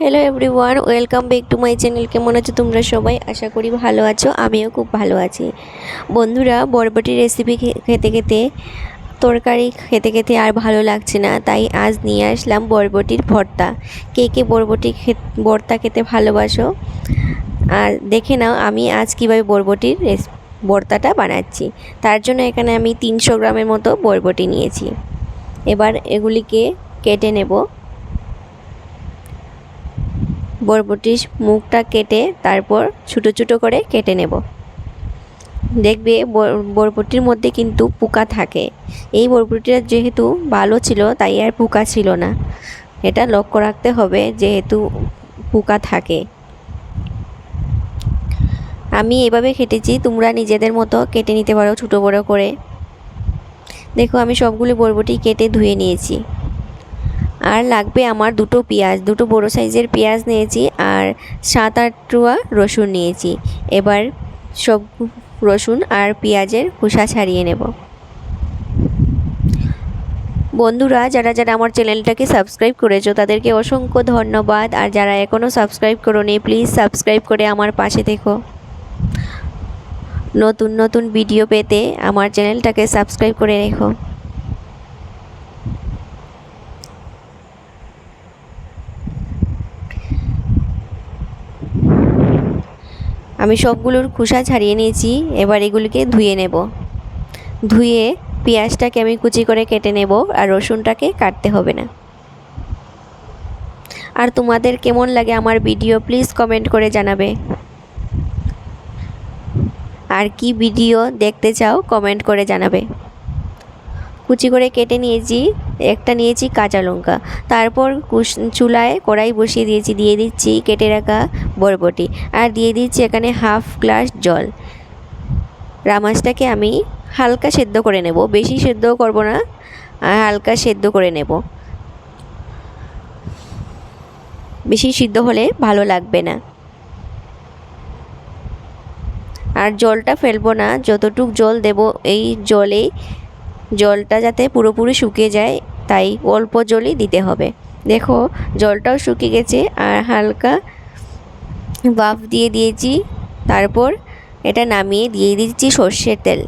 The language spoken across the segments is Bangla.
Hello everyone welcome back to my channel কেমন আছো তোমরা সবাই? আশা করি ভালো আছো, আমিও খুব ভালো আছি। বন্ধুরা বরবটির রেসিপি খেতে খেতে, তরকারি খেতে খেতে আর ভালো লাগছে না, তাই আজ নিয়ে আসলাম বরবটির ভর্তা। কে কে বরবটি ভর্তা খেতে ভালোবাসো? আর দেখে নাও আমি আজ কীভাবে বরবটির ভর্তাটা বানাচ্ছি। তার জন্য এখানে আমি তিনশো গ্রামের মতো বরবটি নিয়েছি। এবার এগুলিকে কেটে নেব। বরবটির মুখটা কেটে তারপর ছোটো ছোটো করে কেটে নেব। দেখবে বরবটির মধ্যে কিন্তু পোকা থাকে। এই বরবটিটা যেহেতু ভালো ছিল, তাই আর পোকা ছিল না। এটা লক্ষ্য রাখতে হবে যেহেতু পোকা থাকে। আমি এভাবে কেটেছি, তোমরা নিজেদের মতো কেটে নিতে পারো ছোটো বড়ো করে। দেখো, আমি সবগুলো বরবটি কেটে ধুয়ে নিয়েছি। আর লাগবে আমার দুটো পেঁয়াজ, দুটো বড়ো সাইজের পেঁয়াজ নিয়েছি আর সাত আট টুয়া রসুন নিয়েছি। এবার সব রসুন আর পেঁয়াজের খোসা ছাড়িয়ে নেব। বন্ধুরা, যারা যারা আমার চ্যানেলটাকে সাবস্ক্রাইব করেছ, তাদেরকে অসংখ্য ধন্যবাদ। আর যারা এখনও সাবস্ক্রাইব করোনি, প্লিজ সাবস্ক্রাইব করে আমার পাশে দেখো নতুন নতুন ভিডিও পেতে আমার চ্যানেলটাকে সাবস্ক্রাইব করে রেখো। আমি সবগুলোর খোসা ছাড়িয়ে নিয়েছি, এবার এগুলিকে ধুয়ে নেব। ধুয়ে পেঁয়াজটাকে আমি কুচি করে কেটে নেব আর রসুনটাকে কাটতে হবে না। আর তোমাদের কেমন লাগে আমার ভিডিও প্লিজ কমেন্ট করে জানাবে। আর কি ভিডিও দেখতে চাও কমেন্ট করে জানাবে। কুচি করে কেটে নিয়েছি, একটা নিয়েছি কাঁচা লঙ্কা। তারপর চুলায় কড়াই বসিয়ে দিয়েছি, দিয়ে দিচ্ছি কেটে রাখা বরবটি। আর দিয়ে দিচ্ছি এখানে হাফ গ্লাস জল। রামাসটাকে আমি হালকা সেদ্ধ করে নেব। বেশি সেদ্ধ করব না, আর হালকা সেদ্ধ করে নেব। বেশি সিদ্ধ হলে ভালো লাগবে না। আর জলটা ফেলব না, যতটুক জল দেব এই জলেই। জলটা যাতে পুরোপুরি শুকিয়ে যায়, তাই অল্প জলই দিতে হবে। দেখো, জলটাও শুকিয়ে গেছে, আর হালকা বাফ দিয়ে দিয়েছি, তারপর এটা নামিয়ে দিয়ে দিচ্ছি সর্ষের তেল।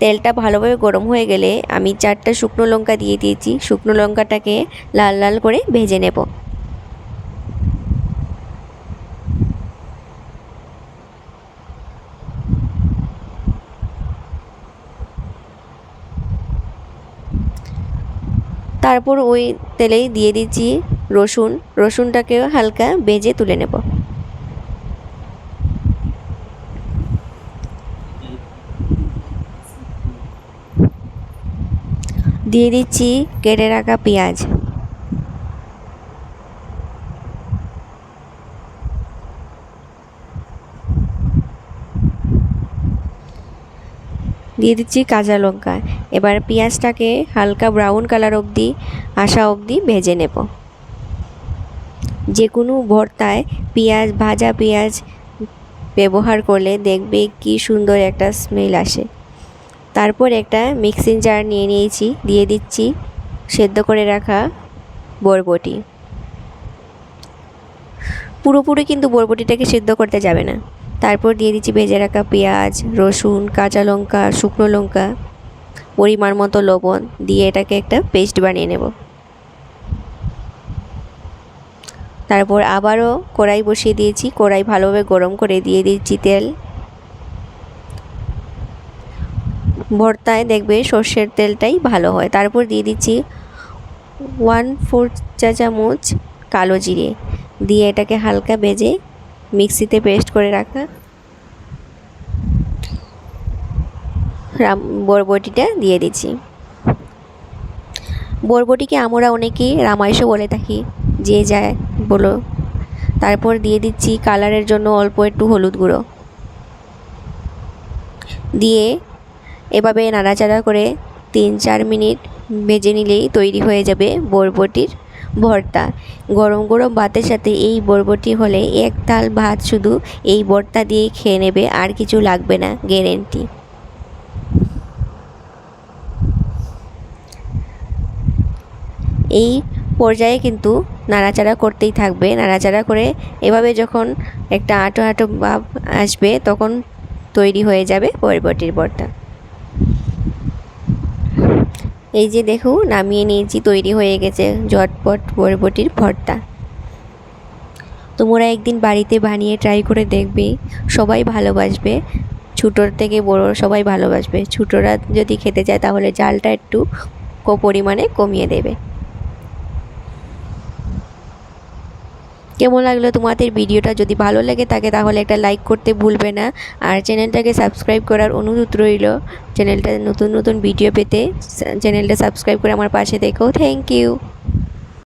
তেলটা ভালোভাবে গরম হয়ে গেলে আমি চারটা শুকনো লঙ্কা দিয়ে দিয়েছি। শুকনো লঙ্কাটাকে লাল লাল করে ভেজে নেব। তারপর ওই তেলেই দিয়ে দিচ্ছি রসুন, রসুনটাকেও হালকা বেজে তুলে নেব। দিয়ে দিচ্ছি কেটে রাখা পেঁয়াজ। দিয়ে দিচ্ছি কাঁচা লঙ্কা। এবার পেঁয়াজটাকে হালকা ব্রাউন কালার অবধি আসা অবধি ভেজে নেব। যে কোনো ভর্তায় পেঁয়াজ, ভাজা পেঁয়াজ ব্যবহার করলে দেখবে কি সুন্দর একটা স্মেল আসে। তারপর একটা মিক্সিং জার নিয়ে নিয়েছি, দিয়ে দিচ্ছি সেদ্ধ করে রাখা বরবটি। পুরোপুরি কিন্তু বরবটিটাকে সেদ্ধ করতে যাবে না। তারপর দিয়ে দিচ্ছি ভেজে রাখা পেঁয়াজ, রসুন, কাঁচা লঙ্কা, শুকনো লঙ্কা, পরিমাণ মতো লবণ, দিয়ে এটাকে একটা পেস্ট বানিয়ে নেব। তারপর আবারও কড়াই বসিয়ে দিয়েছি। কড়াই ভালোভাবে গরম করে দিয়ে দিচ্ছি তেল। ভর্তায় দেখবে সর্ষের তেলটাই ভালো হয়। তারপর দিয়ে দিচ্ছি ওয়ান ফোর চা চামচ কালো জিরে। দিয়ে এটাকে হালকা ভেজে মিক্সিতে পেস্ট করে রাখা। বরবটিটা দিয়ে দিচ্ছি। বরবটিকে আমরা অনেকেই রামায়শও বলে থাকি, যে যায়, বলো। তারপর দিয়ে দিচ্ছি কালারের জন্য অল্প একটু হলুদ গুঁড়ো। দিয়ে এভাবে নাড়াচাড়া করে তিন চার মিনিট ভেজে নিলেই তৈরি হয়ে যাবে বরবটির ভর্তা। গরম গরম ভাতের সাথে এই বরবটি হলে এক তাল ভাত শুধু এই ভর্তা দিয়েই খেয়ে নেবে, আর কিছু লাগবে না গ্যারেন্টি এই পর্যায়ে কিন্তু নাড়াচাড়া করতেই থাকবে। নাড়াচাড়া করে এভাবে যখন একটা আটো আটো ভাব আসবে, তখন তৈরি হয়ে যাবে বরবটির ভর্তা এই যে দেখো, নামিয়ে নিয়েছি, তৈরি হয়ে গেছে ঝটপট বরবটির ভর্তা। তোমরা একদিন বাড়িতে বানিয়ে ট্রাই করে দেখবে, সবাই ভালোবাসবে। ছোটোর থেকে বড় সবাই ভালোবাসবে। ছোটোরা যদি খেতে চায়, তাহলে জালটা একটু পরিমাণে কমিয়ে দেবে। কেমন লাগল তোমাদের ভিডিওটা? যদি ভালো লাগে থাকে তাহলে একটা লাইক করতে ভুলবে না। আর চ্যানেলটাকে সাবস্ক্রাইব করার অনুরোধ রইল। চ্যানেলটা নতুন নতুন ভিডিও পেতে চ্যানেলটা সাবস্ক্রাইব করে আমার পাশে দেখো থ্যাংক ইউ